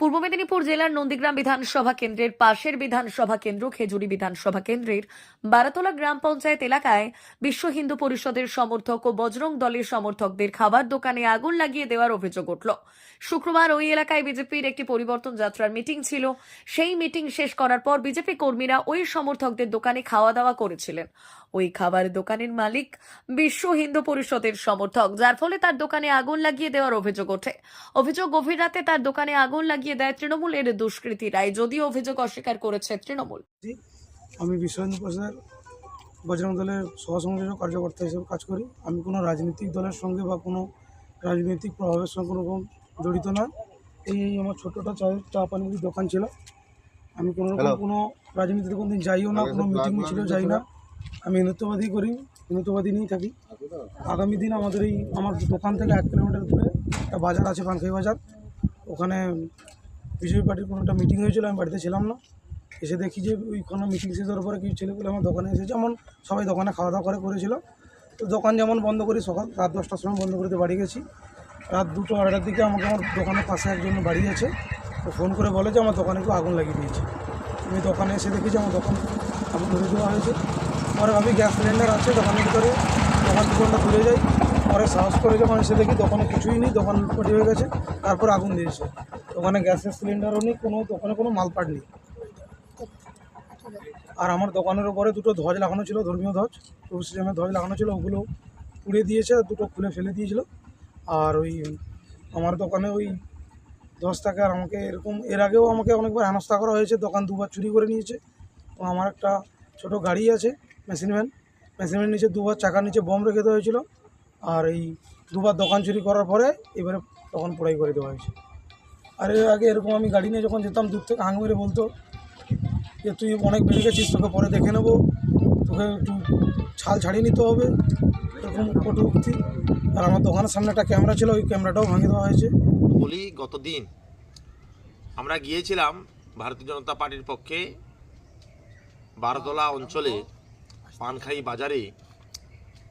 পূর্ব মেদিনীপুর জেলার নন্দীগ্রাম বিধানসভা কেন্দ্রের পাশের বিধানসভা কেন্দ্র খেজুরি বিধানসভা কেন্দ্রের বারাতলা গ্রাম পঞ্চায়েত এলাকায় বিশ্ব হিন্দু পরিষদের সমর্থক ও বজরং দলের সমর্থকদের খাবার দোকানে আগুন লাগিয়ে দেওয়ার অভিযোগ উঠল। শুক্রবার ওই এলাকায় বিজেপির একটি পরিবর্তন যাত্রার মিটিং ছিল। সেই মিটিং শেষ করার পর বিজেপি কর্মীরা ওই সমর্থকদের দোকানে খাওয়া দাওয়া করেছিলেন। ওই খাবার দোকানের মালিক বিশ্ব হিন্দু পরিষদের সমর্থক যার ফলে তার দোকানে আগুন লাগিয়ে দেওয়ার অভিযোগ ওঠে। অভিযোগ গভীর রাতে তার দোকানে আগুন লাগিয়ে দেয় তৃণমূলের দুষ্কৃতীরাই যদিও অভিযোগ অস্বীকার করেছে তৃণমূল। আমি বিশ্ব হিন্দু পরিষদের বজরং দলের সহসংযোজক কার্যকর্তা হিসেবে কাজ করি। আমি কোনো রাজনৈতিক দলের সঙ্গে বা কোনো রাজনৈতিক প্রভাবের সঙ্গে কোনো রকম জড়িত না। এই আমার ছোটোটা চায়ের চা পানির দোকান ছিল। আমি কোনো রকম কোনো রাজনীতিতে কোনো দিন যাইও না কোনো মিটিং মিছিলেও যাই না। আমি হিন্দুত্ববাদী করি, হিন্দুত্ববাদী নিয়েই থাকি। আগামী দিন আমাদের এই, আমার দোকান থেকে এক কিলোমিটার দূরে একটা বাজার আছে পানখাই বাজার। ওখানে বিজেপি পার্টির কোনো একটা মিটিং হয়েছিল, আমি বাড়িতে ছিলাম না। এসে দেখি যে ওইখানে মিটিং শেষ হওয়ার পরে কিছু ছেলেগুলো আমার দোকানে এসে যেমন সবাই দোকানে খাওয়া দাওয়া করে করেছিল। তো দোকান যেমন বন্ধ করি সকাল, রাত দশটার সময় বন্ধ করতে বাড়ি গেছি। রাত দুটো আড়াইটার দিকে আমাকে আমার দোকানের পাশে একজন বাড়ি আছে তো ফোন করে বলে যে আমার দোকানে একটু আগুন লাগিয়ে দিয়েছে। আমি দোকানে এসে দেখি যে আমার দোকান আগুন ধরে দেওয়া হয়েছে। পরে ভাবি গ্যাস সিলিন্ডার আছে দোকানের ভিতরে দোকান দোকানটা তুলে যাই পরে সাহস করে যখন এসে দেখি দোকানে কিছুই নেই দোকান লুটপাটি হয়ে গেছে তারপর আগুন দিয়েছে দোকানে গ্যাসের সিলিন্ডারও নেই কোনো দোকানে কোনো মালপাট নেই আর আমার দোকানের ওপরে দুটো ধ্বজ লাগানো ছিল ধর্মীয় ধ্বজ প্রভু শ্রীরামের ধ্বজ লাগানো ছিল ওগুলো পুড়ে দিয়েছে আর দুটো খুলে ফেলে দিয়েছিল আর ওই আমার দোকানে ওই ধ্বজটাকে আর আমাকে এরকম এর আগেও আমাকে অনেকবার হেনস্থা করা হয়েছে দোকান দুবার চুরি করে নিয়েছে তো আমার একটা ছোট গাড়ি আছে মেশিন ভ্যান মেশিন নিচে দুবার চাকার নিচে বোম রেখে দেওয়া হয়েছিল। আর এই দুবার দোকান চুরি করার পরে এবারে তখন পোড়াই করে দেওয়া হয়েছে। আর এর আগে এরকম আমি গাড়ি নিয়ে যখন যেতাম, দূর থেকে হাং মেরে বলতো যে, তুই অনেক বেড়ে গেছিস, তোকে পরে দেখে নেব। তোকে একটু ছাল ছাড়িয়ে নিতে হবে। এরকম কটুক্তি আর আমার দোকানের সামনে একটা ক্যামেরা ছিল, ওই ক্যামেরাটাও ভাঙিয়ে দেওয়া হয়েছে। বলি, গতদিন আমরা গিয়েছিলাম ভারতীয় জনতা পার্টির পক্ষে বারোতলা অঞ্চলে পানখাই বাজারে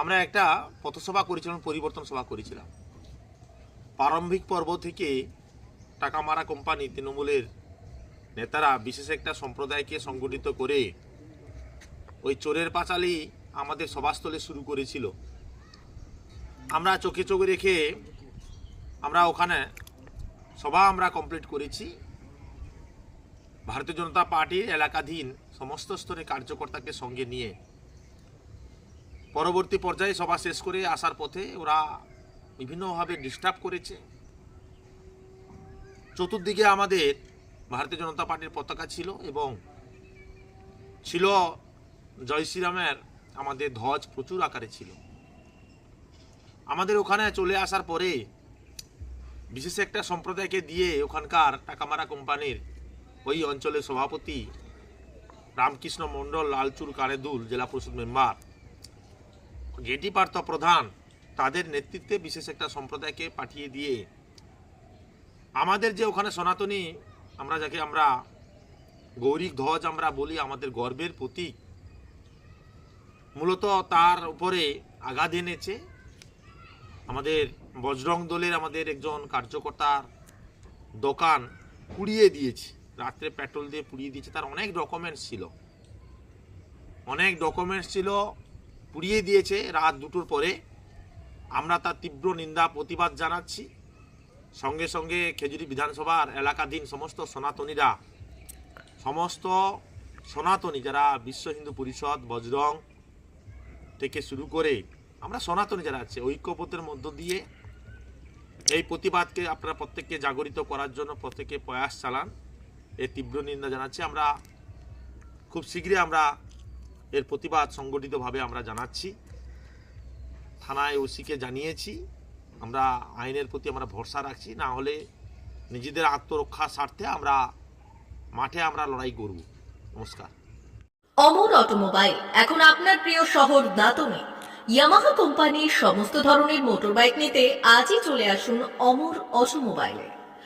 আমরা একটা পথসভা করেছিলাম, পরিবর্তন সভা করেছিলাম। প্রারম্ভিক পর্ব থেকে টাকা মারা কোম্পানি তৃণমূলের নেতারা, বিশেষ একটা সম্প্রদায়কে সংগঠিত করে ওই চোরের পাঁচালি আমাদের সভাস্থলে শুরু করেছিল। আমরা চোখে চোখে রেখে আমরা ওখানে সভা আমরা কমপ্লিট করেছি। ভারতীয় জনতা পার্টির এলাকাধীন সমস্ত স্তরে কার্যকর্তাকে সঙ্গে নিয়ে পরবর্তী পর্যায়ে সভা শেষ করে আসার পথে ওরা বিভিন্নভাবে ডিস্টার্ব করেছে। চতুর্দিকে আমাদের ভারতীয় জনতা পার্টির পতাকা ছিল এবং ছিল জয় শ্রীরামের আমাদের ধ্বজ প্রচুর আকারে ছিল। আমাদের ওখানে চলে আসার পরে বিশেষ একটা সম্প্রদায়কে দিয়ে ওখানকার টাকামারা কোম্পানির ওই অঞ্চলের সভাপতি রামকৃষ্ণ মণ্ডল, লালচুর কারেদুল, জেলা পরিষদ মেম্বার গেটি পার্থ প্রধান তাদের নেতৃত্বে বিশেষ একটা সম্প্রদায়কে পাঠিয়ে দিয়ে, আমাদের যে ওখানে সনাতনী, আমরা যাকে আমরা গৌরিক ধ্বজ আমরা বলি, আমাদের গর্বের প্রতীক, মূলত তার উপরে আঘাত এনেছে। আমাদের বজরং দলের আমাদের একজন কার্যকর্তার দোকান পুড়িয়ে দিয়েছে, রাত্রে পেট্রোল দিয়ে পুড়িয়ে দিয়েছে। তার অনেক ডকুমেন্টস ছিল। অনেক ডকুমেন্টস ছিল পুড়িয়ে দিয়েছে রাত দুটোর পরে। আমরা তার তীব্র নিন্দা, প্রতিবাদ জানাচ্ছি। সঙ্গে সঙ্গে খেজুরি বিধানসভার এলাকাধীন সমস্ত সনাতনীরা, সমস্ত সনাতনী যারা বিশ্ব হিন্দু পরিষদ, বজরং থেকে শুরু করে আমরা সনাতনী যারা আছে ঐক্যপথের মধ্য দিয়ে এই প্রতিবাদকে আপনারা প্রত্যেককে জাগরিত করার জন্য প্রত্যেকে প্রয়াস চালান। এই তীব্র নিন্দা জানাচ্ছি। আমরা খুব শীঘ্রই আমরা এর প্রতিবাদ সংগঠিতভাবে আমরা জানাচ্ছি। থানায় ওসিকে জানিয়েছি, আমরা আইনের প্রতি আমরা ভরসা রাখছি, না হলে নিজেদের আত্মরক্ষার স্বার্থে আমরা মাঠে আমরা লড়াই করব। নমস্কার। অমর অটোমোবাইল, এখন আপনার প্রিয় শহর দাতনে। ইয়ামাহা কোম্পানির সমস্ত ধরনের মোটরবাইক নিতে আজই চলে আসুন অমর অটোমোবাইলে।